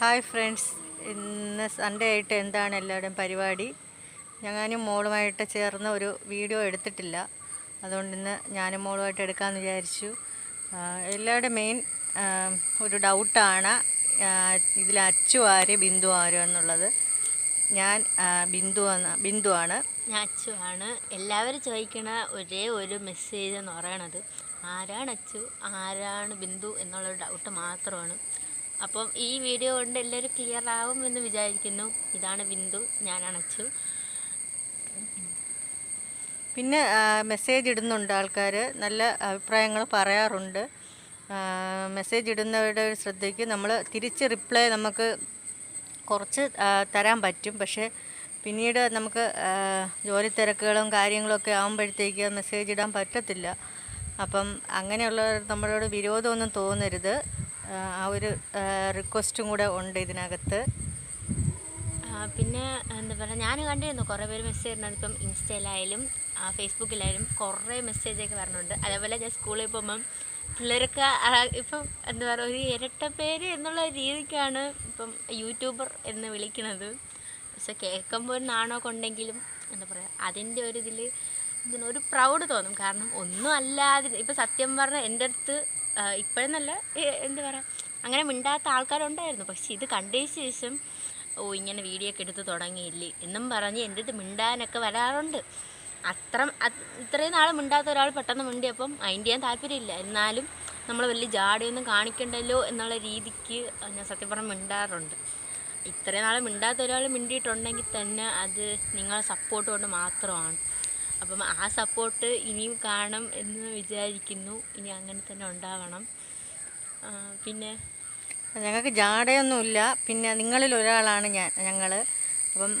Hi friends. ഇന്ന് Sunday ആയിട്ട് എന്താണ് എല്ലാവരുടെയും പരിപാടി? ഞാനും മോളുമായിട്ട് ചേർന്ന് ഒരു വീഡിയോ എടുത്തിട്ടില്ല. അതുകൊണ്ട് ഇന്ന് ഞാനും മോളുമായിട്ട് എടുക്കാമെന്ന് വിചാരിച്ചു. എല്ലാവരുടെ മെയിൻ ഒരു ഡൗട്ടാണ് ഇതിൽ അച്ചു ആര് ബിന്ദു ആര് എന്നുള്ളത്. ഞാൻ ബിന്ദു എന്ന ബിന്ദു ആണ്. ഞാൻ അച്ചു ആണ്. എല്ലാവരും ചോദിക്കുന്ന ഒരേ ഒരു മെസ്സേജ് എന്ന് പറയണത് ആരാണ് അച്ചു ആരാണ് ബിന്ദു എന്നുള്ള ഡൗട്ട് മാത്രമാണ്. അപ്പം ഈ വീഡിയോ കൊണ്ട് എല്ലാവരും ക്ലിയർ ആവും എന്ന് വിചാരിക്കുന്നു. ഇതാണ് ബിന്ദു ഞാൻ അണച്ചു. പിന്നെ മെസ്സേജ് ഇടുന്നുണ്ട് ആൾക്കാർ നല്ല അഭിപ്രായങ്ങൾ പറയാറുണ്ട്. മെസ്സേജ് ഇടുന്നവരുടെ ശ്രദ്ധയ്ക്ക് നമ്മൾ തിരിച്ച് റിപ്ലൈ നമുക്ക് കുറച്ച് തരാൻ പറ്റും. പക്ഷേ പിന്നീട് നമുക്ക് ജോലി തിരക്കുകളും കാര്യങ്ങളൊക്കെ ആകുമ്പോഴത്തേക്ക് മെസ്സേജ് ഇടാൻ പറ്റത്തില്ല. അപ്പം അങ്ങനെയുള്ളവർ നമ്മളോട് വിരോധമൊന്നും തോന്നരുത്. ആ, ഒരു റിക്വസ്റ്റും കൂടെ ഉണ്ട് ഇതിനകത്ത്. പിന്നെ എന്താ പറയുക ഞാൻ കണ്ടിരുന്നു കുറേ പേര് മെസ്സേജ് വരുന്നത് ഇപ്പം ഇൻസ്റ്റയിലായാലും ഫേസ്ബുക്കിലായാലും കുറേ മെസ്സേജൊക്കെ വരണുണ്ട്. അതേപോലെ ഞാൻ സ്കൂളിൽ പോകുമ്പം പിള്ളേരൊക്കെ ആ, ഇപ്പം എന്താ പറയുക ഒരു ഇരട്ട പേര് എന്നുള്ള രീതിക്കാണ് ഇപ്പം യൂട്യൂബർ എന്ന് വിളിക്കുന്നത് പക്ഷെ കേൾക്കുമ്പോൾ ഒരു നാണമൊക്കെ ഉണ്ടെങ്കിലും എന്താ പറയുക അതിന്റെ ഒരു ഇതിൽ ഒരു പ്രൗഡ് തോന്നും. കാരണം ഒന്നും അല്ലാതെ ഇപ്പം സത്യം പറഞ്ഞാൽ എന്റെ അടുത്ത് ഇപ്പോഴെന്നല്ല എന്താ പറയുക അങ്ങനെ മിണ്ടാത്ത ആൾക്കാരുണ്ടായിരുന്നു. പക്ഷെ ഇത് കണ്ടതിന് ശേഷം ഓ ഇങ്ങനെ വീഡിയോ ഒക്കെ എടുത്ത് തുടങ്ങിയില്ലേ? എന്നും പറഞ്ഞ് എന്റെ അടുത്ത് മിണ്ടാനൊക്കെ വരാറുണ്ട്. അത്ര അത് ഇത്രയും നാൾ മിണ്ടാത്ത ഒരാൾ പെട്ടെന്ന് മിണ്ടിയപ്പം അതിന്റെ ചെയ്യാൻ താല്പര്യമില്ല. എന്നാലും നമ്മൾ വലിയ ജാടിയൊന്നും കാണിക്കണ്ടല്ലോ എന്നുള്ള രീതിക്ക് ഞാൻ സത്യം പറഞ്ഞ് മിണ്ടാറുണ്ട്. ഇത്രയും നാൾ മിണ്ടാത്ത ഒരാൾ മിണ്ടിയിട്ടുണ്ടെങ്കിൽ തന്നെ അത് നിങ്ങളെ സപ്പോർട്ട് കൊണ്ട് മാത്രമാണ്. അപ്പം ആ സപ്പോർട്ട് ഇനിയും കാണും എന്ന് വിചാരിക്കുന്നു. ഇനി അങ്ങനെ തന്നെ ഉണ്ടാവണം. പിന്നെ? ഞങ്ങൾക്ക് ജാടയൊന്നുമില്ല. പിന്നെ നിങ്ങളിൽ ഒരാളാണ് ഞാൻ ഞങ്ങൾ അപ്പം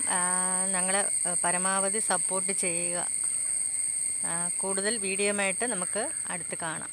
ഞങ്ങളെ പരമാവധി സപ്പോർട്ട് ചെയ്യുക. കൂടുതൽ വീഡിയോയുമായിട്ട് നമുക്ക് അടുത്ത് കാണാം.